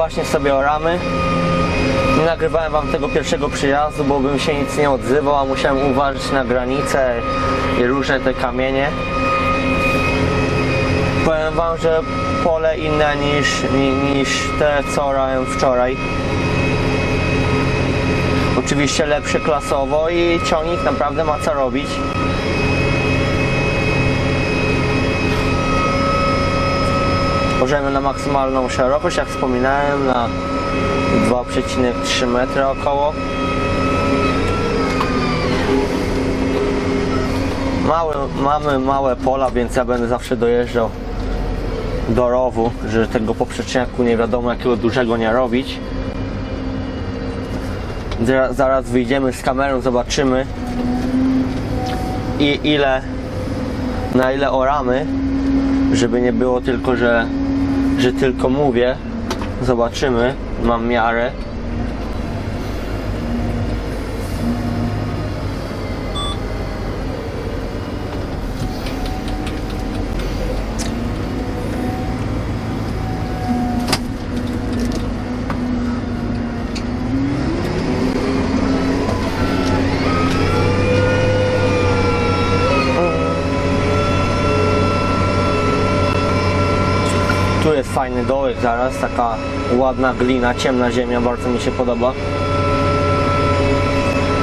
właśnie sobie oramy. Nie nagrywałem wam tego pierwszego przyjazdu, bo bym się nic nie odzywał, a musiałem uważać na granicę i różne te kamienie. Powiem wam, że pole inne niż, ni- niż te co orałem wczoraj. Oczywiście lepsze klasowo i ciągnik naprawdę ma co robić. Możemy na maksymalną szerokość, jak wspominałem, na 2,3 metry około. Małe, mamy małe pola, więc ja będę zawsze dojeżdżał do rowu, że tego poprzeczniaku nie wiadomo jakiego dużego nie robić. Zaraz- Zaraz wyjdziemy z kamerą, zobaczymy i ile na ile oramy, żeby nie było tylko, że, że tylko mówię. Zobaczymy, mam miarę. Tu jest fajny dołek zaraz, taka ładna glina, ciemna ziemia, bardzo mi się podoba.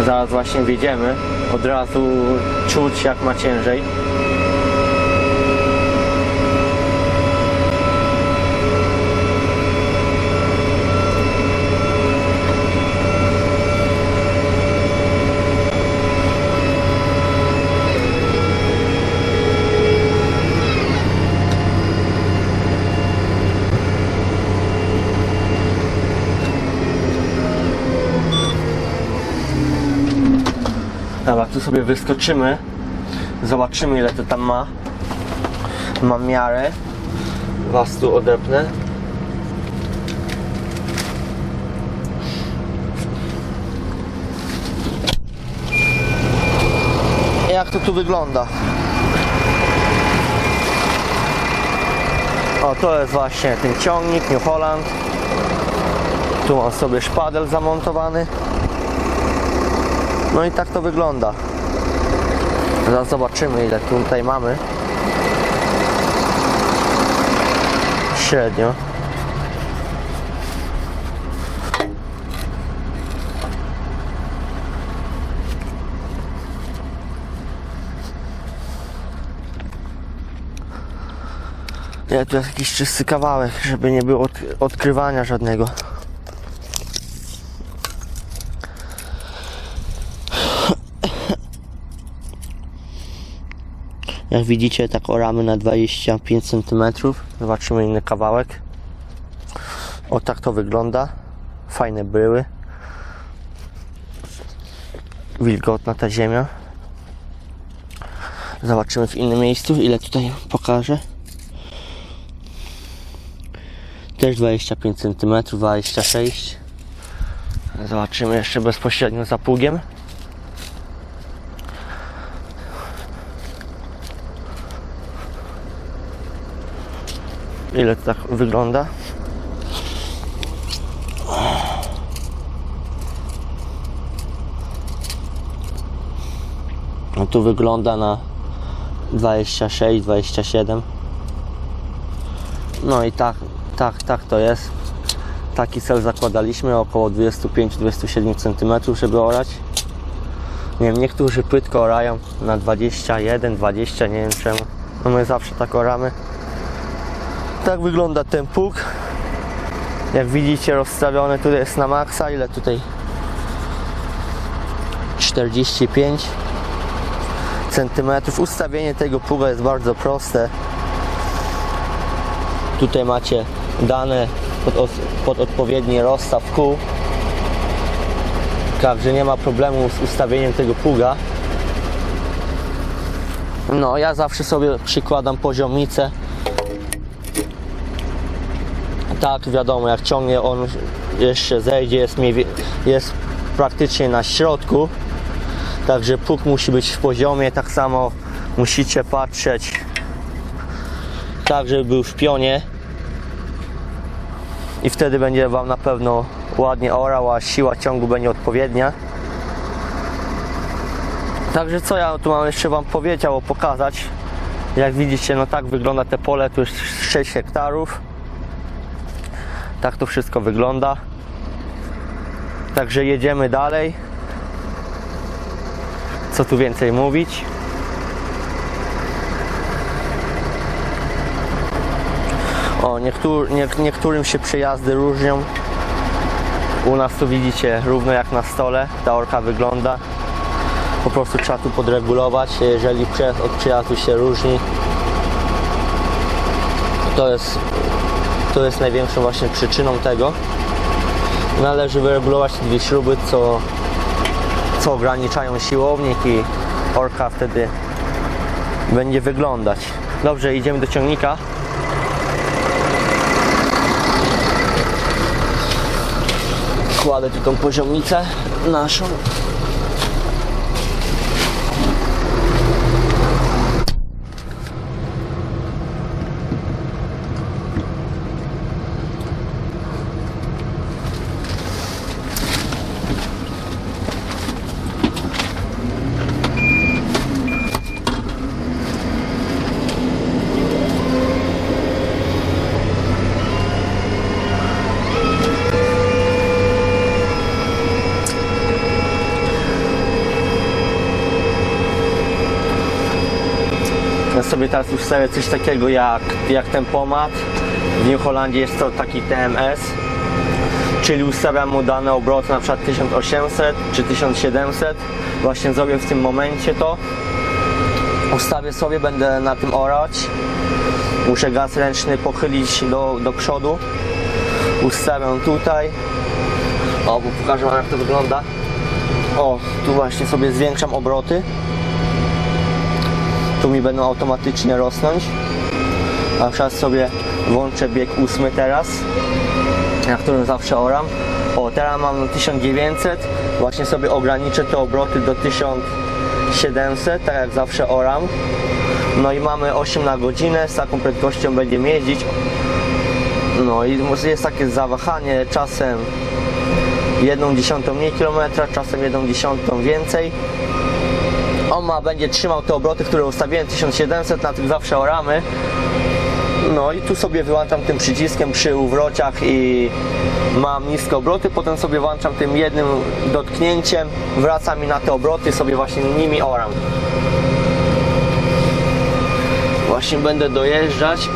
Zaraz właśnie wjedziemy, od razu czuć jak ma ciężej. Tu sobie wyskoczymy. Zobaczymy ile to tam ma. Mam miarę. Was tu odepnę. Jak to tu wygląda? O, to jest właśnie ten ciągnik New Holland. Tu mam sobie szpadel zamontowany. No i tak to wygląda. Zaraz zobaczymy ile tutaj mamy. Średnio. Ja tu jest jakiś czysty kawałek, żeby nie było od, odkrywania żadnego. Jak widzicie, tak oramy na 25 cm. Zobaczymy inny kawałek. O tak to wygląda. Fajne bryły. Wilgotna ta ziemia. Zobaczymy w innym miejscu, ile tutaj pokażę. Też 25 cm, 26 Zobaczymy jeszcze bezpośrednio za pługiem. Ile to tak wygląda. No tu wygląda na 26, 27. No i tak, tak, tak to jest. Taki cel zakładaliśmy, około 25-27 cm, żeby orać. Nie wiem, niektórzy płytko orają na 21, 20, nie wiem czemu. No my zawsze tak oramy. Tak wygląda ten pług. Jak widzicie rozstawiony tutaj jest na maksa. Ile tutaj? 45 centymetrów. Ustawienie tego pługa jest bardzo proste. Tutaj macie dane pod, pod odpowiedni rozstaw kół. Także nie ma problemu z ustawieniem tego pługa. No, ja zawsze sobie przykładam poziomnicę tak wiadomo, jak ciągnie on jeszcze zejdzie, jest, mniej, jest praktycznie na środku. Także pług musi być w poziomie, tak samo musicie patrzeć tak, żeby był w pionie. i wtedy będzie Wam na pewno ładnie orał, a siła ciągu będzie odpowiednia. Także co ja tu mam jeszcze Wam powiedzieć albo pokazać. Jak widzicie, no tak wygląda te pole, tu jest 6 hektarów. Tak to wszystko wygląda. Także jedziemy dalej. Co tu więcej mówić? O, nie, niektórym się przejazdy różnią. U nas tu widzicie równo jak na stole ta orka wygląda. Po prostu trzeba tu podregulować, jeżeli przejazd od przejazdu się różni. To jest, to jest największą właśnie przyczyną tego. Należy wyregulować te dwie śruby, co, co ograniczają siłownik i orka wtedy będzie wyglądać. Dobrze, idziemy do ciągnika. Kładę tu tą poziomnicę naszą. Ja sobie teraz ustawię coś takiego jak, jak tempomat. W New Holandii jest to taki TMS, czyli ustawiam mu dane obroty na przykład 1800 czy 1700. Właśnie zrobię w tym momencie to. Ustawię sobie, będę na tym orać. Muszę gaz ręczny pochylić do, do przodu. Ustawiam tutaj. O, bo pokażę wam jak to wygląda. O, tu właśnie sobie zwiększam obroty mi będą automatycznie rosnąć. A teraz sobie włączę bieg ósmy teraz, na którym zawsze oram. O, teraz mam 1900, właśnie sobie ograniczę te obroty do 1700, tak jak zawsze oram. No i mamy 8 na godzinę, z taką prędkością będziemy jeździć. No i jest takie zawahanie, czasem jedną dziesiątą mniej kilometra, czasem jedną dziesiątą więcej on ma, będzie trzymał te obroty, które ustawiłem 1700, na tych zawsze oramy. No i tu sobie wyłączam tym przyciskiem przy uwrociach i mam niskie obroty, potem sobie włączam tym jednym dotknięciem, wraca mi na te obroty, sobie właśnie nimi oram. Właśnie będę dojeżdżać.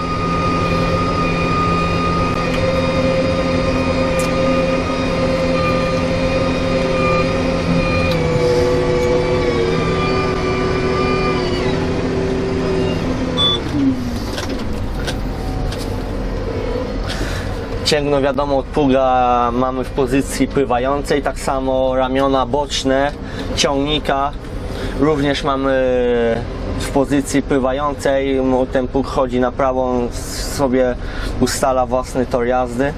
Cięgno wiadomo od pługa mamy w pozycji pływającej, tak samo ramiona boczne ciągnika również mamy w pozycji pływającej. Ten pług chodzi na prawą, sobie ustala własny tor jazdy.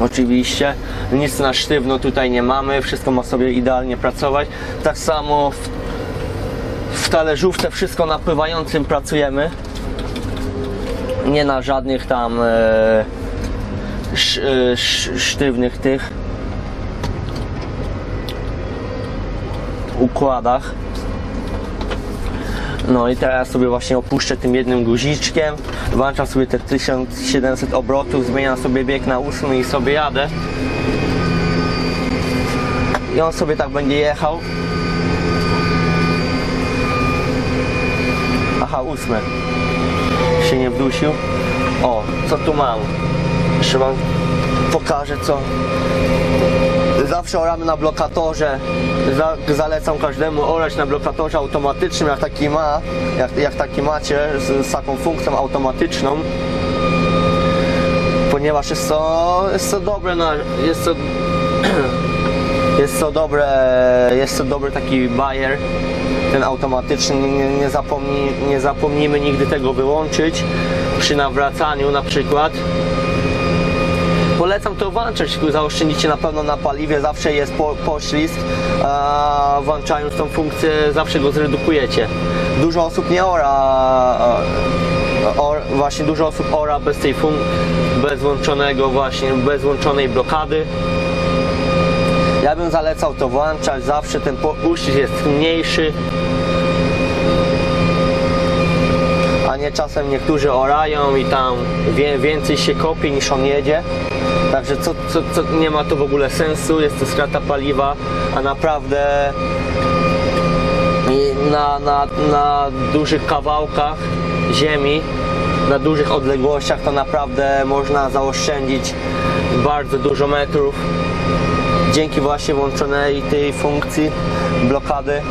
Oczywiście, nic na sztywno tutaj nie mamy, wszystko ma sobie idealnie pracować. Tak samo w, w talerzówce wszystko na pływającym pracujemy. Nie na żadnych tam e, sz, e, sz, sztywnych tych układach. No i teraz sobie właśnie opuszczę tym jednym guziczkiem, włączam sobie te 1700 obrotów, zmieniam sobie bieg na ósmy i sobie jadę. I on sobie tak będzie jechał. Aha, ósmy. Się nie wdusił. O, co tu mam? Jeszcze wam pokażę co. Zawsze oramy na blokatorze. Za, zalecam każdemu orać na blokatorze automatycznym, jak taki ma, jak, jak taki macie, z, z taką funkcją automatyczną. Ponieważ jest to, jest to dobre na, jest to, jest to dobre, jest to dobry taki bajer, ten automatyczny, nie, nie, zapomni, nie zapomnijmy nigdy tego wyłączyć przy nawracaniu na przykład. Polecam to włączać, zaoszczędzicie na pewno na paliwie, zawsze jest po, poślizg, a włączając tą funkcję zawsze go zredukujecie. Dużo osób nie ora or, właśnie dużo osób ora bez tej fun bez włączonego właśnie, bez włączonej blokady. Ja bym zalecał to włączać, zawsze ten uścisk jest mniejszy. A nie czasem niektórzy orają i tam więcej się kopie niż on jedzie. Także co, co, co, nie ma to w ogóle sensu, jest to strata paliwa, a naprawdę na, na, na dużych kawałkach ziemi, na dużych odległościach to naprawdę można zaoszczędzić bardzo dużo metrów dzięki właśnie włączonej tej funkcji blokady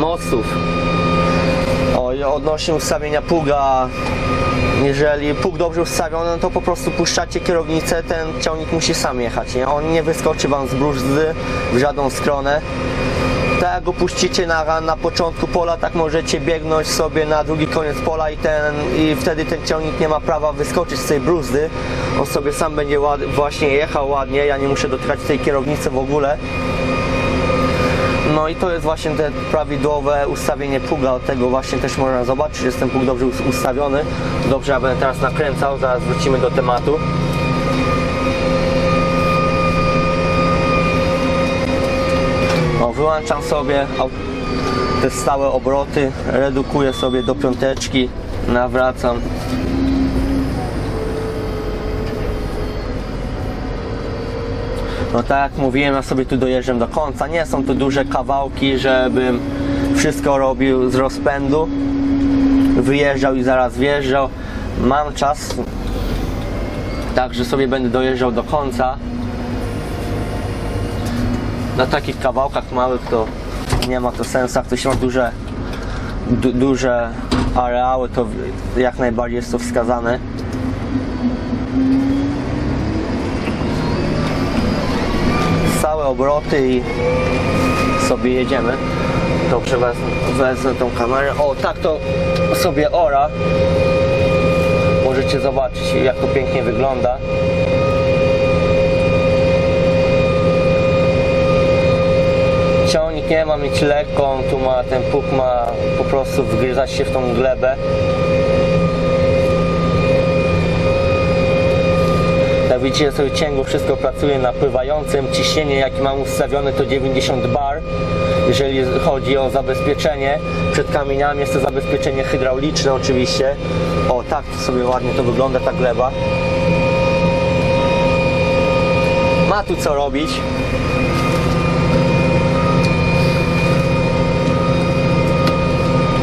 mostów. O, odnośnie ustawienia pługa, jeżeli pług dobrze ustawiony, no to po prostu puszczacie kierownicę, ten ciągnik musi sam jechać, nie? On nie wyskoczy Wam z brózdy w żadną stronę. Tak jak go puścicie na, na początku pola, tak możecie biegnąć sobie na drugi koniec pola i, ten, i wtedy ten ciągnik nie ma prawa wyskoczyć z tej bruzdy. On sobie sam będzie ład, właśnie jechał ładnie, ja nie muszę dotykać tej kierownicy w ogóle. No i to jest właśnie te prawidłowe ustawienie pługa, od tego właśnie też można zobaczyć, że jest ten pług dobrze us- ustawiony. Dobrze, ja będę teraz nakręcał, zaraz wrócimy do tematu. No, wyłączam sobie te stałe obroty, redukuję sobie do piąteczki, nawracam. No tak jak mówiłem, ja sobie tu dojeżdżam do końca. Nie są to duże kawałki, żebym wszystko robił z rozpędu. Wyjeżdżał i zaraz wjeżdżał. Mam czas, także sobie będę dojeżdżał do końca. Na takich kawałkach małych to nie ma to sensu. Jak ktoś ma duże, du, duże areały, to jak najbardziej jest to wskazane. Obroty i sobie jedziemy. Wezmę, wezmę tą kamerę. O, tak to sobie ora. Możecie zobaczyć, jak to pięknie wygląda. Ciągnik nie ma mieć lekką, tu ma ten puk ma po prostu wgryzać się w tą glebę. Widzicie sobie ciągu wszystko pracuje na pływającym. Ciśnienie jakie mam ustawione to 90 bar. Jeżeli chodzi o zabezpieczenie przed kamieniami jest to zabezpieczenie hydrauliczne oczywiście. O tak sobie ładnie to wygląda ta gleba. Ma tu co robić.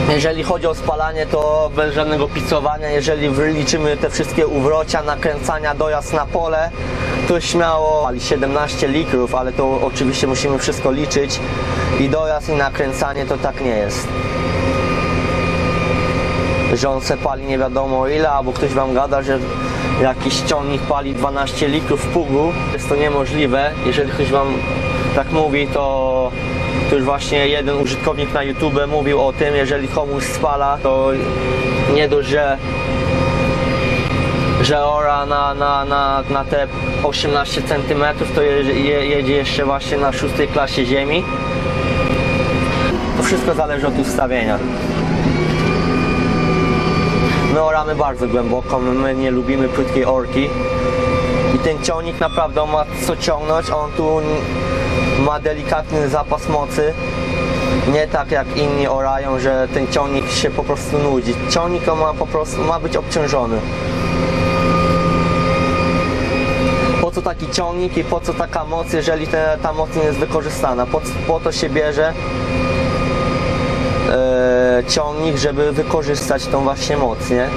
Jeżeli chodzi o spalanie, to bez żadnego picowania. Jeżeli wyliczymy te wszystkie uwrocia, nakręcania, dojazd na pole, to śmiało pali 17 litrów, ale to oczywiście musimy wszystko liczyć. I dojazd i nakręcanie to tak nie jest. Że on se pali nie wiadomo ile, albo ktoś wam gada, że jakiś ciągnik pali 12 litrów w pługu. Jest to niemożliwe. Jeżeli ktoś wam tak mówi, to to już właśnie jeden użytkownik na YouTube mówił o tym, jeżeli komuś spala, to nie dość, że że ora na, na, na, na te 18 cm, to je, je, jedzie jeszcze właśnie na szóstej klasie ziemi. To wszystko zależy od ustawienia. My oramy bardzo głęboko, my, nie lubimy płytkiej orki. I ten ciągnik naprawdę ma co ciągnąć, on tu ma delikatny zapas mocy. Nie tak jak inni orają, że ten ciągnik się po prostu nudzi. Ciągnik ma po prostu ma być obciążony. Po co taki ciągnik i po co taka moc, jeżeli ta moc nie jest wykorzystana? Po, po to się bierze e, ciągnik, żeby wykorzystać tą właśnie moc, nie?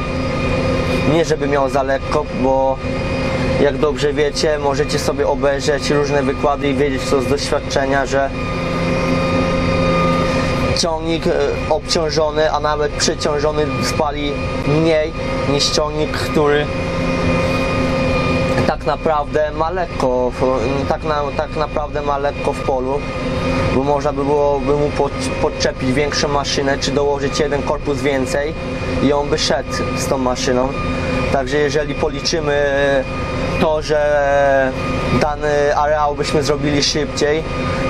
Nie żeby miał za lekko, bo jak dobrze wiecie, możecie sobie obejrzeć różne wykłady i wiedzieć to z doświadczenia, że ciągnik e, obciążony, a nawet przeciążony spali mniej niż ciągnik, który tak naprawdę ma lekko, tak, na, tak naprawdę ma lekko w polu, bo można by było by mu pod, podczepić większą maszynę, czy dołożyć jeden korpus więcej i on by szedł z tą maszyną. Także jeżeli policzymy to, że dany areał byśmy zrobili szybciej,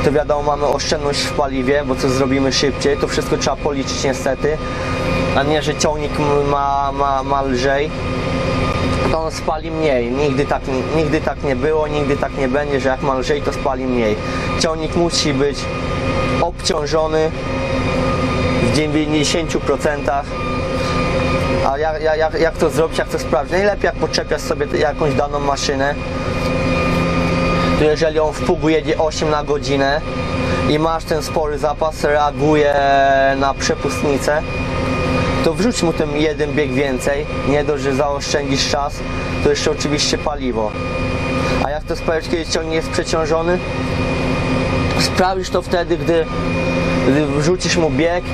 to wiadomo mamy oszczędność w paliwie, bo co zrobimy szybciej, to wszystko trzeba policzyć niestety. a nie, że ciągnik ma, ma, ma lżej, to on spali mniej. Nigdy tak, nigdy tak nie było, nigdy tak nie będzie, że jak ma lżej, to spali mniej. Ciągnik musi być obciążony w 90%. A jak, jak, jak, to zrobić, jak to sprawdzić? Najlepiej jak podczepiasz sobie jakąś daną maszynę, to jeżeli on w pługu jedzie 8 na godzinę i masz ten spory zapas, reaguje na przepustnicę, to wrzuć mu ten jeden bieg więcej, nie dość, że zaoszczędzisz czas, to jeszcze oczywiście paliwo. A jak to sprawić, kiedy ciągnik jest przeciążony? Sprawisz to wtedy, gdy, gdy wrzucisz mu bieg,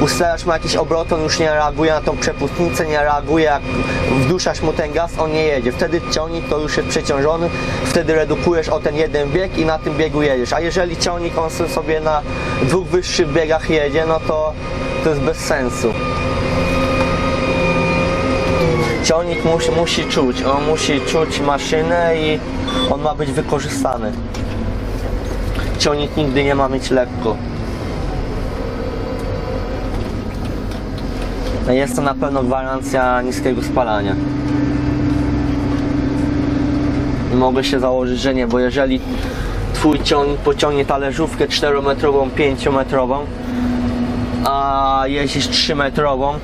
ustalasz mu jakiś obrot, on już nie reaguje na tą przepustnicę, nie reaguje, jak wduszasz mu ten gaz, on nie jedzie. Wtedy ciągnik to już jest przeciążony, wtedy redukujesz o ten jeden bieg i na tym biegu jedziesz. A jeżeli ciągnik on sobie na dwóch wyższych biegach jedzie, no to to jest bez sensu. Ciągnik musi, musi czuć, on musi czuć maszynę i on ma być wykorzystany. Ciągnik nigdy nie ma mieć lekko. Jest to na pewno gwarancja niskiego spalania. I mogę się założyć, że nie, bo jeżeli twój ciągnik pociągnie talerzówkę 4-metrową, 5-metrową, a jeździsz 3-metrową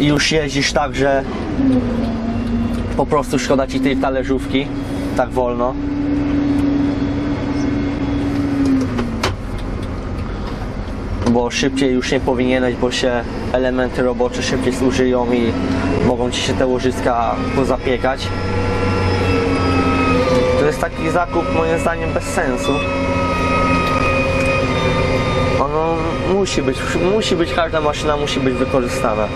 i już jeździsz tak, że po prostu szkoda ci tej talerzówki tak wolno, bo szybciej już nie powinieneś, bo się elementy robocze szybciej zużyją i mogą ci się te łożyska pozapiekać. To jest taki zakup moim zdaniem bez sensu. Ono musi być, musi być, każda maszyna musi być wykorzystana.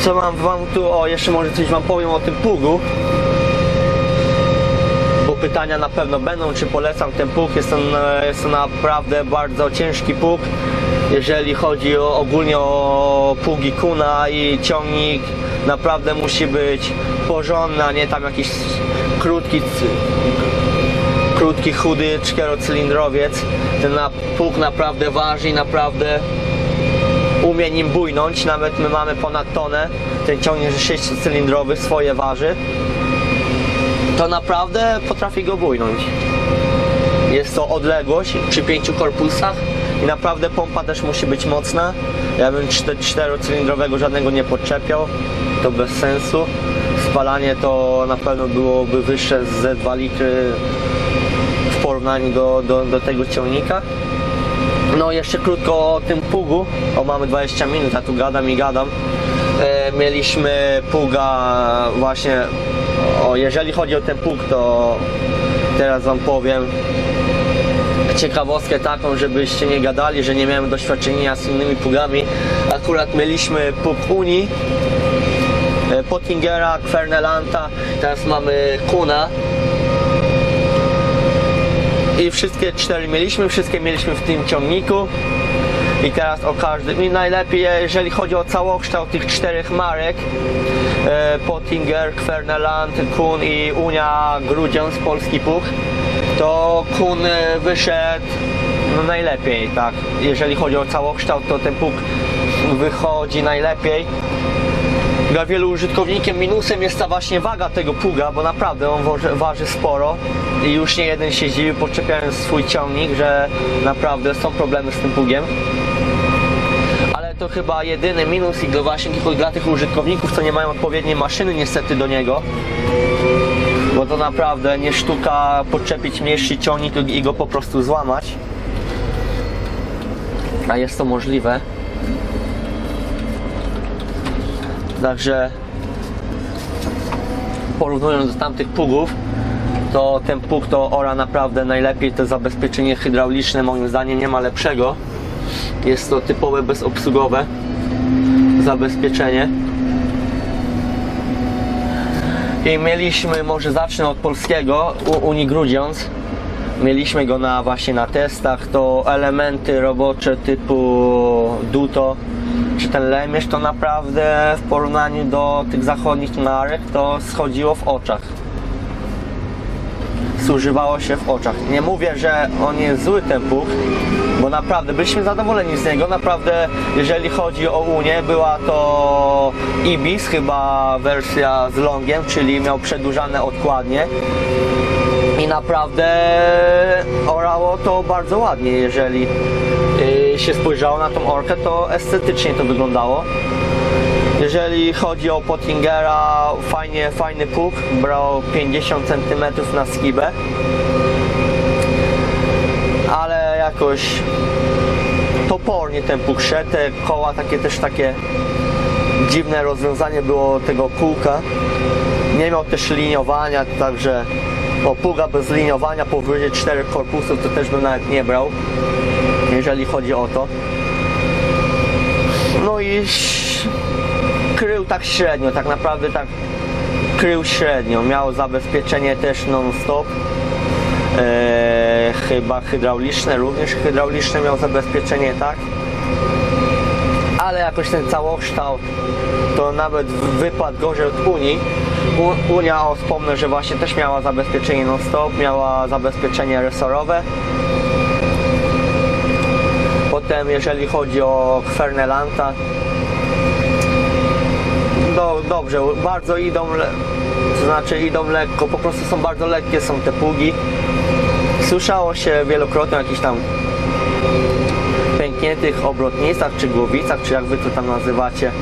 Co mam wam tu, o jeszcze może coś wam powiem o tym pługu pytania na pewno będą, czy polecam ten pług. Jest to, jest naprawdę bardzo ciężki pług. Jeżeli chodzi o, ogólnie o pługi kuna i ciągnik, naprawdę musi być porządny, a nie tam jakiś krótki, krótki chudy czterocylindrowiec. Ten pług naprawdę waży i naprawdę umie nim bujnąć. Nawet my mamy ponad tonę. Ten ciągnik 6-cylindrowy swoje waży to naprawdę potrafi go bujnąć. Jest to odległość przy pięciu korpusach i naprawdę pompa też musi być mocna. Ja bym czte- czterocylindrowego żadnego nie podczepiał, to bez sensu. Spalanie to na pewno byłoby wyższe ze 2 litry w porównaniu do, do, do tego ciągnika. No jeszcze krótko o tym pługu, o mamy 20 minut, ja tu gadam i gadam. E, mieliśmy pługa właśnie, o jeżeli chodzi o ten pług, to teraz wam powiem ciekawostkę taką, żebyście nie gadali, że nie miałem doświadczenia z innymi pługami. Akurat mieliśmy pług Unii, e, Pottingera, Kwernelanta, teraz mamy Kuna i wszystkie cztery mieliśmy, wszystkie mieliśmy w tym ciągniku i teraz o każdym. I najlepiej jeżeli chodzi o całokształt tych czterech marek e, Pottinger, Kwerneland, Kun i Unia Grudziądz, polski puch to Kun e, wyszedł no najlepiej, tak. Jeżeli chodzi o całokształt to ten puch wychodzi najlepiej. Dla wielu użytkownikiem minusem jest ta właśnie waga tego pługa, bo naprawdę on waży, sporo. I już nie jeden się zdziwił podczepiając swój ciągnik, że naprawdę są problemy z tym pługiem. To chyba jedyny minus i dla właśnie dla tych użytkowników, co nie mają odpowiedniej maszyny niestety do niego. Bo to naprawdę nie sztuka podczepić mniejszy ciągnik i go po prostu złamać. A jest to możliwe. Także porównując do tamtych pługów, to ten pług to ora naprawdę najlepiej. To zabezpieczenie hydrauliczne moim zdaniem nie ma lepszego. Jest to typowe bezobsługowe zabezpieczenie. I mieliśmy, może zacznę od polskiego, u Unii Grudziądz. Mieliśmy go na właśnie na testach, to elementy robocze typu Duto czy ten lemierz to naprawdę w porównaniu do tych zachodnich marek to schodziło w oczach. Zużywało się w oczach. Nie mówię, że on jest zły ten pług, bo naprawdę byliśmy zadowoleni z niego. Naprawdę, jeżeli chodzi o Unię, była to Ibis, chyba wersja z longiem, czyli miał przedłużane odkładnie. I naprawdę orało to bardzo ładnie, jeżeli yy, się spojrzało na tą orkę, to estetycznie to wyglądało. Jeżeli chodzi o Pottingera, fajnie, fajny pług, brał 50 cm na skibę, ale jakoś topornie ten pług szedł, te koła takie też takie dziwne rozwiązanie było tego kółka. Nie miał też liniowania, także o pługa bez liniowania powyżej czterech korpusów to też bym nawet nie brał, jeżeli chodzi o to. No i krył tak średnio, tak naprawdę tak krył średnio. Miał zabezpieczenie też non-stop. Eee, chyba hydrauliczne, również hydrauliczne miał zabezpieczenie, tak? Ale jakoś ten całokształt to nawet wypadł gorzej od Unii. Unia, o, wspomnę, że właśnie też miała zabezpieczenie non-stop, miała zabezpieczenie resorowe. Potem jeżeli chodzi o Kwernelanta, do, dobrze, bardzo idą, to znaczy idą lekko, po prostu są bardzo lekkie są te pługi. Słyszało się wielokrotnie o jakichś tam pękniętych obrotnicach, czy głowicach, czy jak wy to tam nazywacie.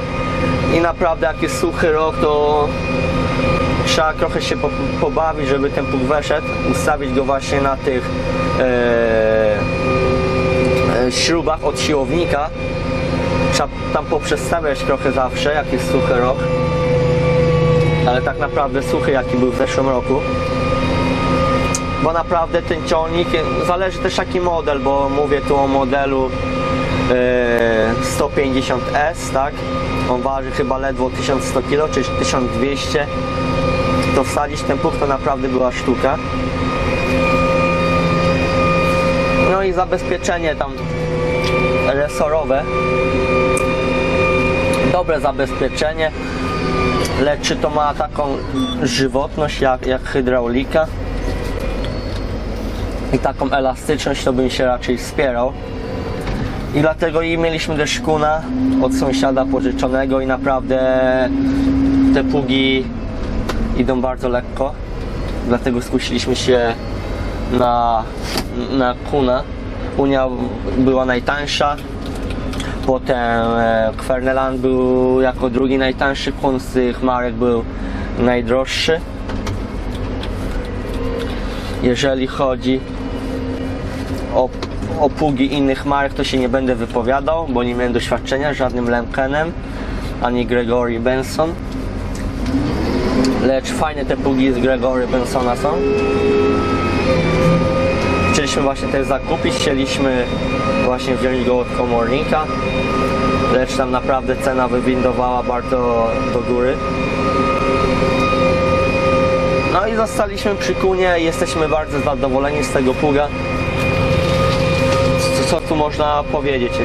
I naprawdę jak jest suchy rok, to trzeba trochę się po, pobawić, żeby ten pług weszedł, ustawić go właśnie na tych e, e, śrubach od siłownika. Trzeba tam poprzestawiać trochę zawsze, jak jest suchy rok. Ale tak naprawdę suchy, jaki był w zeszłym roku. Bo naprawdę ten ciągnik, zależy też jaki model, bo mówię tu o modelu e, 150S, tak? On waży chyba ledwo 1100 kg, czy 1200. To wsadzić ten pług to naprawdę była sztuka. No i zabezpieczenie tam resorowe. Dobre zabezpieczenie, lecz czy to ma taką żywotność jak, jak hydraulika i taką elastyczność, to bym się raczej wspierał. I dlatego i mieliśmy też kuna od sąsiada pożyczonego i naprawdę te pługi idą bardzo lekko. Dlatego skusiliśmy się na, na kuna. Unia była najtańsza. Potem e, Kwerneland był jako drugi najtańszy, kun z tych marek był najdroższy. Jeżeli chodzi o, o pługi innych marek, to się nie będę wypowiadał, bo nie miałem doświadczenia z żadnym Lemkenem ani Gregory Benson. Lecz fajne te pługi z Gregory Bensona są. Chcieliśmy właśnie też zakupić, chcieliśmy właśnie wziąć go od komornika, lecz tam naprawdę cena wywindowała bardzo do góry. No i zostaliśmy przy kunie, jesteśmy bardzo zadowoleni z tego pługa. Co, co tu można powiedzieć jeszcze?